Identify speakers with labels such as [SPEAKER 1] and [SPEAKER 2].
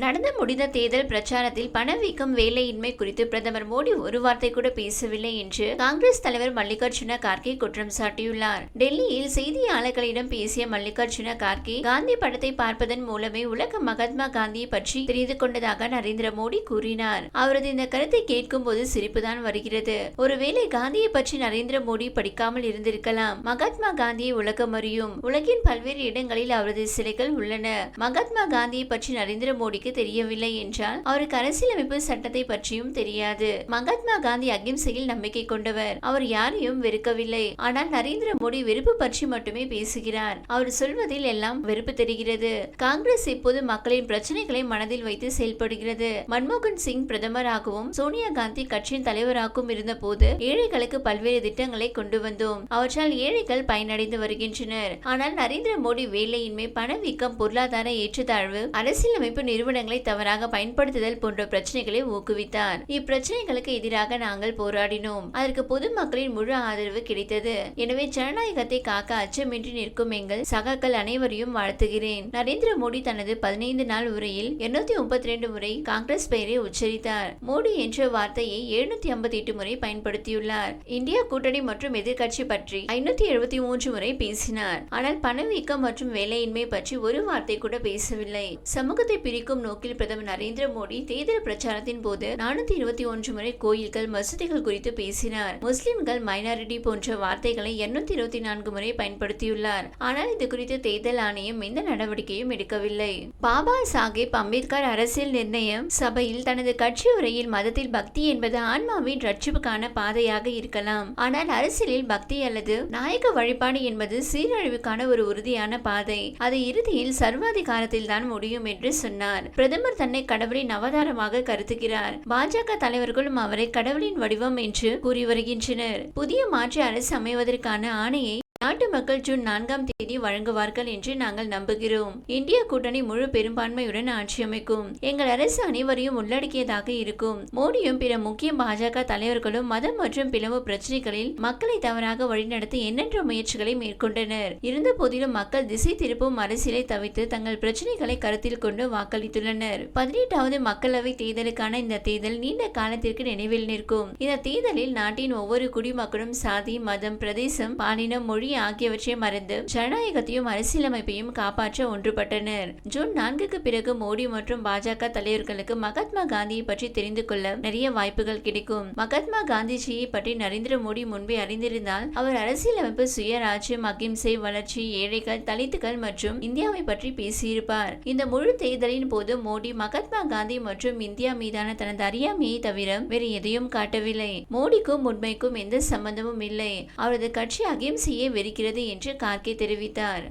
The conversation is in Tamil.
[SPEAKER 1] நடந்து முடிந்த தேர்தல் பிரச்சாரத்தில் பணவீக்கம் வேலையின்மை குறித்து பிரதமர் மோடி ஒரு வார்த்தை கூட பேசவில்லை என்று காங்கிரஸ் தலைவர் மல்லிகார்ஜுன கார்கே குற்றம் சாட்டியுள்ளார். டெல்லியில் செய்தியாளர்களிடம் பேசிய மல்லிகார்ஜுன கார்கே காந்தி படத்தை பார்ப்பதன் மூலமே உலக மகாத்மா காந்தியை பற்றி தெரிந்து கொண்டதாக நரேந்திர மோடி கூறினார். அவரது இந்த கருத்தை கேட்கும் போது சிரிப்புதான் வருகிறது. ஒருவேளை காந்தியை பற்றி நரேந்திர மோடி படிக்காமல் இருந்திருக்கலாம். மகாத்மா காந்தியை உலகம் அறியும். உலகின் பல்வேறு இடங்களில் அவரது சிலைகள் உள்ளன. மகாத்மா காந்தியை பற்றி நரேந்திர மோடி மோடிக்கு தெரியவில்லை என்றால் அவருக்கு அரசியலமைப்பு சட்டத்தை பற்றியும் தெரியாது. மகாத்மா காந்தி அகிம்சையில் நம்பிக்கை கொண்டவர். அவர் யாரையும் வெறுக்கவில்லை. ஆனால் நரேந்திர மோடி வெறுப்பு பற்றி மட்டுமே பேசுகிறார். அவர் சொல்வதில் எல்லாம் வெறுப்பு தெரிகிறது. காங்கிரஸ் இப்போது மக்களின் பிரச்சனைகளை மனதில் வைத்து செயல்படுகிறது. மன்மோகன் சிங் பிரதமராகவும் சோனியா காந்தி கட்சியின் தலைவராகவும் இருந்தபோது ஏழைகளுக்கு பல்வேறு திட்டங்களை கொண்டு வந்தோம். அவற்றால் ஏழைகள் பயனடைந்து வருகின்றனர். ஆனால் நரேந்திர மோடி வேலையின்மை பணவீக்கம் பொருளாதார ஏற்றத்தாழ்வு அரசியலமைப்பு நிறுவனங்களை தவறாக பயன்படுத்துதல் போன்ற பிரச்சனைகளை ஊக்குவித்தார். இப்பிரச்சனைகளுக்கு எதிராக நாங்கள் போராடினோம். அதற்கு பொதுமக்களின் முழு ஆதரவு கிடைத்தது. எனவே ஜனநாயகத்தை காக்க அச்சமின்றி நிற்கும் எங்கள் சகாக்கள் அனைவரையும் வாழ்த்துகிறேன். நரேந்திர மோடி தனது பதினைந்து நாள் உரையில் இருநூத்தி முப்பத்தி ரெண்டு முறை காங்கிரஸ் பெயரை உச்சரித்தார். மோடி என்ற வார்த்தையை எழுநூத்தி ஐம்பத்தி எட்டு முறை பயன்படுத்தியுள்ளார். இந்தியா கூட்டணி மற்றும் எதிர்கட்சி பற்றி ஐநூத்தி எழுபத்தி மூன்று முறை பேசினார். ஆனால் பணவீக்கம் மற்றும் வேலையின்மை பற்றி ஒரு வார்த்தை கூட பேசவில்லை. சமூகத்தை பிரிக்கும் நோக்கில் பிரதமர் நரேந்திர மோடி தேர்தல் பிரச்சாரத்தின் போது நானூத்தி இருபத்தி ஒன்று முறை கோயில்கள் மசூதிகள் குறித்து பேசினார். முஸ்லிம்கள் மைனாரிட்டி போன்ற வார்த்தைகளை இருநூத்தி இருபத்தி நான்கு முறை பயன்படுத்தியுள்ளார். ஆனால் இது குறித்து தேர்தல் ஆணையம் எந்த நடவடிக்கையும் எடுக்கவில்லை. பாபா சாஹேப் அம்பேத்கர் அரசியல் நிர்ணயம் சபையில் தனது கட்சி உரையில் மதத்தில் பக்தி என்பது ஆன்மாவின் ரட்சிப்புக்கான பாதையாக இருக்கலாம். ஆனால் அரசியலில் பக்தி அல்லது நாயக வழிபாடு என்பது சீரழிவுக்கான ஒரு உறுதியான பாதை. அது இறுதியில் சர்வாதிகாரத்தில் தான் முடியும் என்று சொன்னார். பிரதமர் தன்னை கடவுளின் அவதாரமாக கருதுகிறார். பாஜக தலைவர்களும் அவரை கடவுளின் வடிவம் என்று கூறி வருகின்றனர். புதிய மாற்று அரசு அமைவதற்கான ஆணையை நாட்டு மக்கள் ஜூன் நான்காம் தேதி வழங்குவார்கள் என்று நாங்கள் நம்புகிறோம். இந்திய கூட்டணி முழு பெரும்பான்மையுடன் ஆட்சி அமைக்கும். எங்கள் அரசு அனைவரையும் உள்ளடக்கியதாக இருக்கும். மோடியும் பிற முக்கிய பாஜக தலைவர்களும் மதம் மற்றும் பிளவு பிரச்சனைகளில் மக்களை தவறாக வழிநடத்த எண்ணற்ற முயற்சிகளை மேற்கொண்டனர். இருந்த போதிலும் மக்கள் திசை திருப்பும் அரசியலை தவிர்த்து தங்கள் பிரச்சனைகளை கருத்தில் கொண்டு வாக்களித்துள்ளனர். பதினெட்டாவது மக்களவை தேர்தலுக்கான இந்த தேர்தல் நீண்ட காலத்திற்கு நினைவில் நிற்கும். இந்த தேர்தலில் நாட்டின் ஒவ்வொரு குடிமக்களும் சாதி மதம் பிரதேசம் பாலினம் மொழி ஆகியவற்றை மறந்து ஜனநாயகத்தையும் அரசியலமைப்பையும் காப்பாற்ற ஒன்றுபட்டனர். ஜூன் நான்குக்கு பிறகு மோடி மற்றும் பாஜக தலைவர்களுக்கு மகாத்மா காந்தியை பற்றி தெரிந்து கொள்ள நிறைய வாய்ப்புகள் கிடைக்கும். மகாத்மா காந்திஜியை பற்றி நரேந்திர மோடி முன்பே அறிந்திருந்தால் அவர் அரசியலமைப்பு சுயராஜ்யம் அகிம்சை வளர்ச்சி ஏழைகள் தலித்துகள் மற்றும் இந்தியாவை பற்றி பேசியிருப்பார். இந்த முழு தேர்தலின் போது மோடி மகாத்மா காந்தி மற்றும் இந்தியா மீதான தனது அறியாமையை தவிர வேறு எதையும் காட்டவில்லை. மோடிக்கும் உண்மைக்கும் எந்த சம்பந்தமும் இல்லை. அவரது கட்சி அகிம்சையை வெறுக்கிறது என்று கார்கே தெரிவித்தார்.